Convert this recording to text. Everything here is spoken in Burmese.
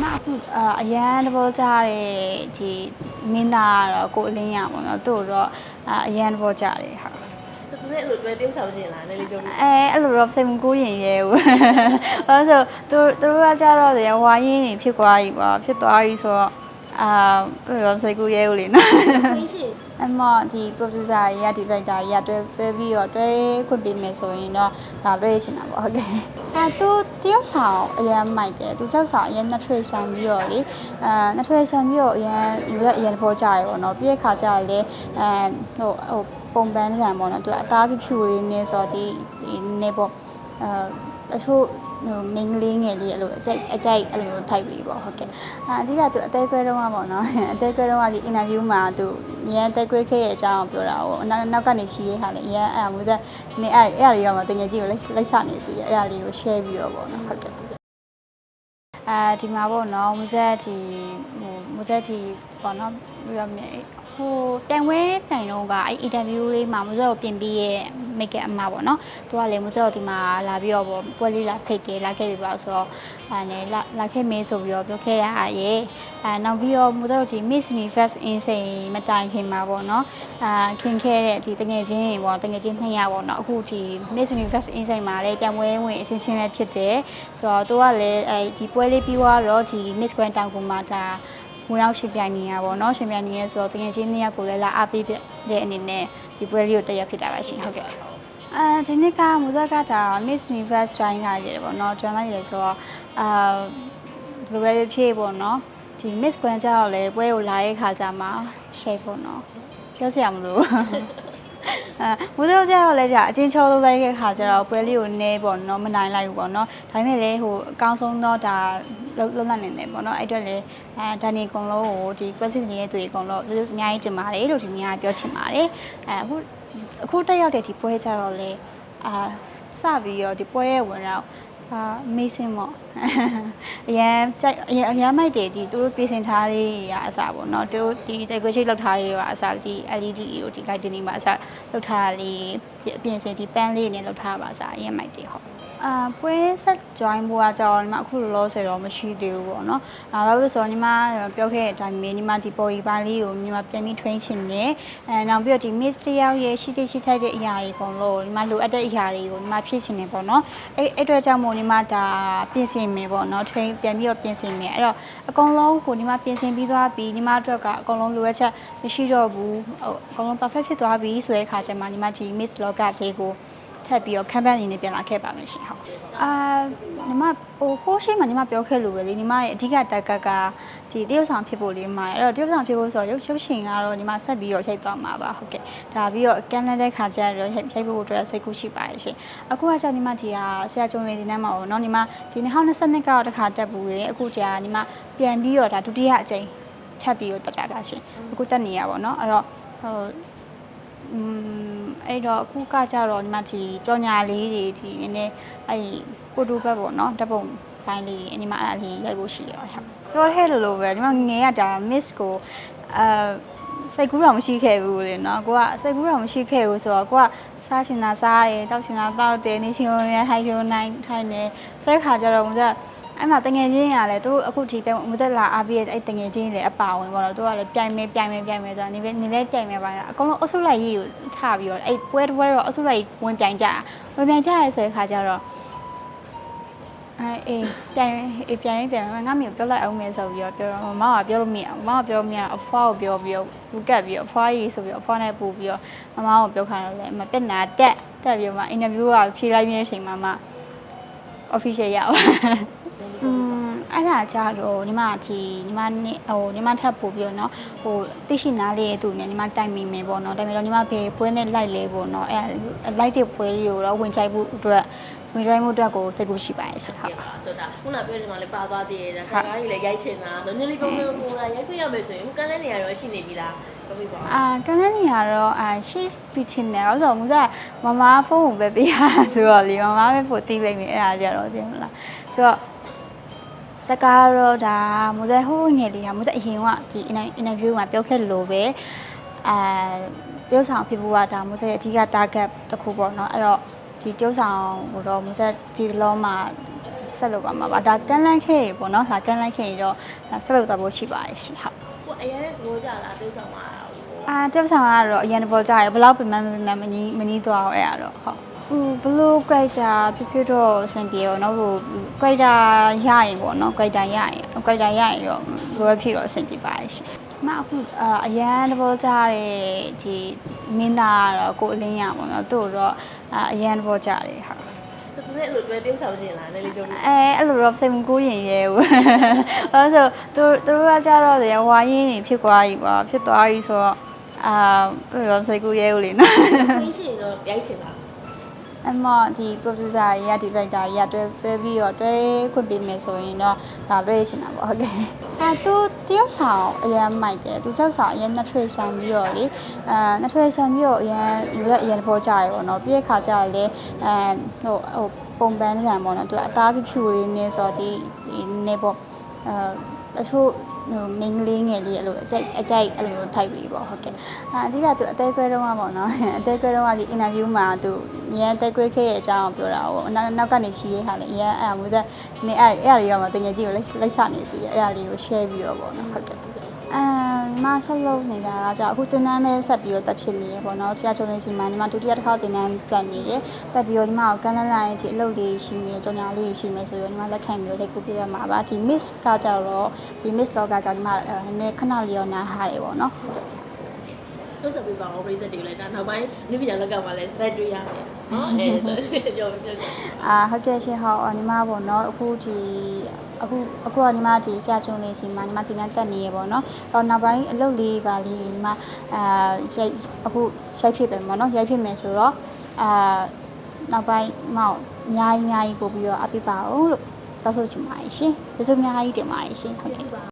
မအခုအာအရန်တဘောကြတဲ့ဒီမင်းသားကတော့ကိုအလင်းရပါတော့သူ့တော့အာအရန်တဘောကြတယ်ဟာသူသူနဲ့အဲ့လိုတွဲပြုံးဆောင်နေလားနည်းလေးပြောပြအဲအဲ့လိုတော့စိတ်မကူးရင်ရဲဘူး။ဘာလို့လဲဆိုသူသူတို့ကကြတော့တယ်ဝါရင်းနေဖြစ်သွားပြီပေါ့ဖြစ်သွားပြီဆိုတော့အာဘယ်လိုစိတ်ကူးရဲဘူးလေနော်သိရှိ။ အမဒီ producer ကြီးကဒီ director ကြီးကတွဲတွဲပြီးတော့တွဲခွင့်ပေးမယ်ဆိုရင်တော့ဒါလွှဲချင်တာပေါ့ဟုတ်ကဲ့။အဲသူတယောက်ဆောင်အရန်မိုက်တယ်။သူတယောက်ဆောင်အရန်နှစ်ထွေဆန်ပြီးတော့လေအဲနှစ်ထွေဆန်ပြီးတော့အရန်အရန်ပေါ်ကြရပေါ့နော်။ပြီးတဲ့ခါကျရင်လေအဲဟိုဟိုပုံပန်းဆန်ပေါ့နော်။သူအသားဖြူဖြူလေးနေဆိုတော့ဒီဒီနေပေါ့ အဲအချို့ဟိုမင်းကလေးငယ်လေးအဲ့လိုအကြိုက်အကြိုက်အဲ့လို type လေးပေါ့ဟုတ်ကဲ့အာအဓိကသူအသေးခွဲတော့မှာပေါ့နော်အသေးခွဲတော့ကဒီ interview မှာသူရန်အသေးခွဲခဲ့ရဲ့အကြောင်းကိုပြောတာဟိုနောက်နောက်ကနေချီရေးခါလေရန်အဲ့မျိုးစက်နေအဲ့အဲ့အရာလေးတော့မတင်ငယ်ကြီးကိုလိုက်လိုက်စနေသေးတယ်အဲ့အရာလေးကို share ပြီးတော့ပေါ့နော်ဟုတ်ကဲ့အဲဒီမှာပေါ့နော်မူဇက်ဒီဟိုမူဇက်ဒီပေါ့နော်ပြောရမယ်ဟိုတန်ဝဲတိုင်တော့ကအဲ့ interview လေးမှာမူဇက်ကိုပြင်ပြီးရဲ့ make up အမပေါ့နော်သူကလေမူဇက်ကိုဒီမှာလာပြီးတော့ပေါ့ပွဲလေးလာဖိတ်တယ်လာခဲ့ပြီပါဆိုတော့အဲ့နဲ့လာလာခဲ့မေးဆိုပြီးတော့ပြောခဲ့ရအားရေအဲနောက်ပြီးတော့မူဇက်တို့ဒီ Miss Universe Insane မတိုင်ခင်မှာပေါ့နော်အာခင်ခဲ့တဲ့ဒီတငယ်ချင်းတွေပေါ့တငယ်ချင်း2ယောက်ပေါ့နော်အခုဒီ Miss Universe Insane မှာလည်းပြန်ပွဲဝင်အစင်းစင်းလည်းဖြစ်တယ်ဆိုတော့သူကလည်းအဲဒီပွဲလေးပြီးသွားတော့ဒီ Miss Grand တောင်ကူမှာဒါဝင်ရောက်ရှင်ပြိုင်နေရပါတော့เนาะရှင်ပြိုင်နေရဆိုတော့တကယ်ချင်းနှစ်ယောက်ကိုလည်းလာအားပေးတဲ့အနေနဲ့ ဒီပွဲလေးကိုတက်ရောက်ဖြစ်တာပါရှင်ဟုတ်ကဲ့အဲဒီနှစ်ကမူဇက်ကတာ Miss Universe တိုင်းကရတယ်ပေါ့နော်ကျွမ်းလိုက်ရဆိုတော့အာဘယ်လိုပဲဖြစ်ပေါ့နော်ဒီ Miss Grand ကြောက်လဲပွဲကိုလာရဲ့ခါကြမှာ share ပေါ့နော်ပြောစရာမလို အဲမူတို့ကျတော့လေကြာအချင်းချောလုပ်လိုက်တဲ့ခါကျတော့ပွဲလေးကိုနည်းပေါ့နော်မနိုင်လိုက်ဘူးပေါ့နော်ဒါပေမဲ့လေဟိုအကောင်းဆုံးတော့ဒါလုံးလုံးနိုင်နေပေါ့နော်အဲ့အတွက်လေအဲဒါနေအကုန်လုံးကိုဒီ question တွေရဲ့သူတွေအကုန်လုံးကျေးဇူးအများကြီးတင်ပါတယ်လို့ဒီနေ့ကပြောချင်ပါတယ်အဲအခုအခုတက်ရောက်တဲ့ဒီပွဲကျတော့လေအာစပြီးတော့ဒီပွဲရဲ့ဝင်တော့ အာ amazing ပေါ့အရန်ကြိုက်အရန်အရန်မိုက်တယ်ဒီသူတို့ပြင်ဆင်ထားလေးရာအစားပေါ့နော်သူတို့ဒီ decoration လောက်ထားလေးရာအစားဒီ LED ကိုဒီ lighting တွေမှာအစားလောက်ထားတာလေးအပြင်ဆင်ဒီ pan လေးနဲ့လောက်ထားပါအစားအရန်မိုက်တယ်ဟုတ် အာပွဲဆက် join ဖို့ကကြောင်းညီမအခုလောလောဆယ်တော့မရှိသေးဘူးပေါ့နော်။အာဘာလို့လဲဆိုတော့ညီမပြောခဲ့တဲ့အတိုင်းပဲညီမဒီပေါ်ရီပိုင်းလေးကိုညီမပြန်ပြီး train ချင်တယ်။အဲနောက်ပြီးတော့ဒီ miss တယောက်ရဲ့ရှိတိရှိထိုက်တဲ့အရာတွေအကုန်လုံးညီမလိုအပ်တဲ့အရာတွေကိုညီမဖြည့်ချင်တယ်ပေါ့နော်။အဲအဲ့အတွက်ကြောင့်မို့ညီမဒါပြင်ဆင်မယ်ပေါ့နော် train ပြန်ပြီးတော့ပြင်ဆင်မယ်။အဲ့တော့အကုန်လုံးကိုညီမပြင်ဆင်ပြီးသွားပြီးညီမအတွက်ကအကုန်လုံးလိုအပ်ချက်မရှိတော့ဘူး။ဟိုအကုန်လုံး perfect ဖြစ်သွားပြီဆိုတဲ့အခါကျမှညီမဒီ miss loga လေးကို ထပ်ပြီးတော့ campaign အနေနဲ့ပြန်လာခဲ့ပါမယ်ရှင်ဟုတ်အာညီမဟိုဖိုးရှိမှညီမပြောခဲ့လို့ပဲလေညီမရဲ့အဓိကတက်ကကဒီတရုတ်ဆောင်ဖြစ်ဖို့လေးမှာအဲ့တော့တရုတ်ဆောင်ဖြစ်ဖို့ဆိုတော့ရုပ်ရုပ်ရှင်ကတော့ညီမဆက်ပြီးတော့ရိုက်သွားမှာပါဟုတ်ကဲ့ဒါပြီးတော့ကန်လက်တဲ့ခါကျတော့ရိုက်ရိုက်ဖို့အတွက်စိတ်ကူးရှိပါတယ်ရှင်အခုကကျညီမဒီဟာဆရာကျုံလေးဒီနေ့မှာပေါ့နော်ညီမဒီ2022ကတော့တစ်ခါတက်ဘူးလေအခုကျညီမပြန်ပြီးတော့ဒါဒုတိယအကြိမ်ထပ်ပြီးတော့တက်တာပါရှင်အခုတက်နေရပါတော့အဲ့တော့ဟို อืมအဲ့တော့အခုကကြတော့ညီမဒီကြော်ညာလေးတွေဒီနည်းနည်းအဲ့ပိုတူဘက်ပေါ့နော်ဓာတ်ပုံပိုင်းလေးတွေညီမအဲ့ဒါလေးရိုက်ဖို့ရှိရဟုတ်ပြောခဲ့လို့ပဲညီမငငယ်ကဒါ miss ကိုအဲစိတ်ကူးတော့မရှိခဲ့ဘူးလေနော်ကိုကစိတ်ကူးတော့မရှိခဲ့ဘူးဆိုတော့ကိုကစားချင်တာစားတယ်တောက်ချင်တာတောက်တယ်နေချင်လို့ရဟိုင်ချိုနိုင်ထိုင်နေဆိုတဲ့ခါကျတော့မကြ အဲ့မှာတငယ်ချင်းရလဲသူအခုဒီပဲမသက်လာအားပြီးအဲ့တငယ်ချင်းတွေအပါဝင်ပေါ့နော်သူကလည်းပြိုင်မယ်ပြိုင်မယ်ပြိုင်မယ်ဆိုတော့နေပဲနေလဲပြိုင်မယ်ပါလားအကုန်လုံးအုပ်စုလိုက်ရေးကိုထားပြီးတော့အဲ့ပွဲတစ်ပွဲတော့အုပ်စုလိုက်ဝင်ပြိုင်ကြတာဝင်ပြိုင်ကြရဲဆိုတဲ့ခါကျတော့အဲအေးပြိုင်အေးပြိုင်ရင်ပြိုင်ရင်ငါမျိုးပြောလိုက်အောင်မယ်ဆိုပြီးတော့ပြောတော့မမကပြောလို့မရမမကပြောလို့မရအဖွားကိုပြောပြီးတော့ဘူးကတ်ပြီးတော့အဖွားကြီးဆိုပြီးတော့အဖွားနဲ့ပူပြီးတော့မမကိုပြောခိုင်းတော့လေမပြက်နာတက်တက်ပြီးတော့မှအင်တာဗျူးကဖြေလိုက်ပြီးတဲ့အချိန်မှာမှ official ရပါ อืมအဲ့ဒါကြတော့ညီမဒီညီမနဲ့ဟိုညီမထပ်ပို့ပြီးတော့เนาะဟိုသိရှိနားလေးရဲ့သူနဲ့ညီမတိုင်မိမယ်ပေါ့เนาะတိုင်မိတော့ညီမဖေပွဲနဲ့လိုက်လဲပေါ့เนาะအဲ့လိုက်တဲ့ပွဲလေးကိုတော့ဝင်ချိုက်ဖို့အတွက်ဝင်ချိုက်မှုအတွက်ကိုစိတ်ကူးရှိပါတယ်ရှင်ဟုတ် ဆိုတာခုနပြောတယ်ကလည်းပါသွားသေးတယ်ဒါကားကြီးလည်းရိုက်ချင်တာဆိုနည်းလေးကောင်းကောင်းကိုယ်ရိုက်ခွင့်ရမယ်ဆိုရင်ကန်းတဲ့နေရာရောရှိနေပြီလားပြောပြပါ အာကန်တဲ့နေရာတော့အာရှိပြီးထင်တယ်အဲ့တော့မူစားမမဖုန်းကိုပဲပေးရတာဆိုတော့လေမမပဲပို့တီးလိုက်နေအဲ့ဒါကြတော့တင်မလားဆိုတော့ စကားတော့ဒါမူစားဟိုးငယ်လေးကမူစားအရင်ကဒီ interview မှာပြောခဲ့လို့ပဲအာပြောဆောင်ဖြစ်ဖို့ကဒါမူစားရဲ့အဓိက target တစ်ခုပေါ့နော်အဲ့တော့ဒီတိုးဆောင်ကိုတော့မူဆက်ဒီလောမှာစဆက်လုပ်ပါမှာပါဒါကန်လန့်ခဲ့ရေပေါ့နော်ဒါကန်လန့်ခဲ့ရေတော့ဒါဆက်လုပ်တော့ဖို့ရှိပါတယ်ရှင်ဟုတ်ကိုအရင်ကဘောကြလားတိတ်ဆောင်လာတာဟိုအာတက်ဆောင်ကတော့အရင်တပေါ်ကြရဘလောက်ပင်မမမနီးမနီးသွားအောင်အဲ့ရတော့ဟုတ် ဟိုဘလို့ character ဖြစ်ဖြစ်တော့အဆင်ပြေရောเนาะဟို character ရရင်ပေါ့เนาะ character ရရင် character ရရင်တော့ဘယ်ဖြစ်တော့အဆင်ပြေပါရှင်မအခုအာအရန်တဘောကြတဲ့ဒီမင်းသားကတော့ကိုအလင်းရပေါ့เนาะသူ့တော့အာအရန်တဘောကြတယ်ဟုတ် သူနဲ့အဲ့လိုတွေ့တိတ်ဆောင်နေလားနည်းလေးပြောပြ အဲအဲ့လိုတော့စိတ်မကူးရင်ရဲဘူး။အဲဆိုသူသူတို့ကကြတော့လေဝါရင်းနေဖြစ်သွားပြီကွာဖြစ်သွားပြီဆိုတော့အာအဲ့လိုတော့စိတ်ကူးရဲဘူးလေနော် သိရှိရင်တော့ရိုက်ချင်တာ ။ အမဒီ producer တွေကဒီ director တွေကတွဲတွဲပြီးတော့တွဲခွင့်ပေးမယ်ဆိုရင်တော့ဒါတွဲချင်တာပေါ့ဟုတ်ကဲ့။အဲသူတယောက်ဆောင်အရင်မိုက်တယ်သူချက်ဆောင်အရင်နှစ်ထွေဆန်ပြီးတော့လေအဲနှစ်ထွေဆန်ပြီးတော့အရင်လူကအရင်ပေါ်ကြရပေါ့နော်ပြီးရခါကြရလေအဲဟိုဟိုပုံပန်းဆန်ပေါ့နော်သူအသားဖြူဖြူလေးနေဆိုတော့ဒီဒီနေပေါ့အဲ အချို့ဟိုမင်းကလေးငယ်လေးအဲ့လိုအကြိုက်အကြိုက်အဲ့လိုထိုက်ပြီးပေါ့ဟုတ်ကဲ့အာအဓိကသူအသေးခွဲတော့မှာပေါ့နော်အသေးခွဲတော့ကဒီအင်တာဗျူးမှာသူရန်အသေးခွဲခဲ့ရဲ့အကြောင်းကိုပြောတာပေါ့နောက်နောက်ကနေရှိရဲဟာလေရန်အဲ့မိုးဆက်နေအဲ့အဲ့အရာလေးရောမှာတကယ်ကြီးကိုလိုက်လိုက်စနေတည်အဲ့အရာလေးကို share ပြီးတော့ပေါ့နော်ဟုတ်ကဲ့အ မ်မဆက်လုံးနေတာကကြောင့်အခုတင်တန်းပဲဆက်ပြီးတော့တက်ဖြစ်နေရပေါ့နော်ဆရာချုံလေးစီမှာညီမဒုတိယတစ်ခေါက်တင်တန်းတက်နေရတက်ပြီးတော့ညီမကိုကန်းလန်းလိုင်းဒီအလုပ်လေးရှိနေကြောင်ညာလေးရှိနေဆိုတော့ညီမလက်ခံပြီးတော့လက်ကူပြရမှာပါဒီ miss ကကြောတော့ဒီ miss log ကကြောင့်ညီမနည်းခဏလေးရောနားထားတယ်ပေါ့နော် လို့ဆိုပြပါအောင်ပရိသတ်တွေကိုလည်းဒါနောက်ပိုင်းလူပညာလောကမှာလည်း thread တွေ့ရမယ်နော်အဲဆိုပြောပြောအာဟုတ်ကဲ့ရှင်ဟောညီမပေါ့နော်အခုဒီအခုအခုကညီမဒီဆရာချုံလေးစီမှာညီမတင်တန်းတက်နေရပေါ့နော်အော်နောက်ပိုင်းအလုပ်လေးပါလေးညီမအာရိုက်အခုရိုက်ဖြစ်တယ်ပေါ့နော်ရိုက်ဖြစ်မယ်ဆိုတော့အာနောက်ပိုင်းမောက်အများကြီးအများကြီးပို့ပြီးတော့အပြစ်ပါအောင်လို့တောက်ဆိုချင်ပါတယ်ရှင်ကျေးဇူးအများကြီးတင်ပါတယ်ရှင်ဟုတ်ကဲ့ပါ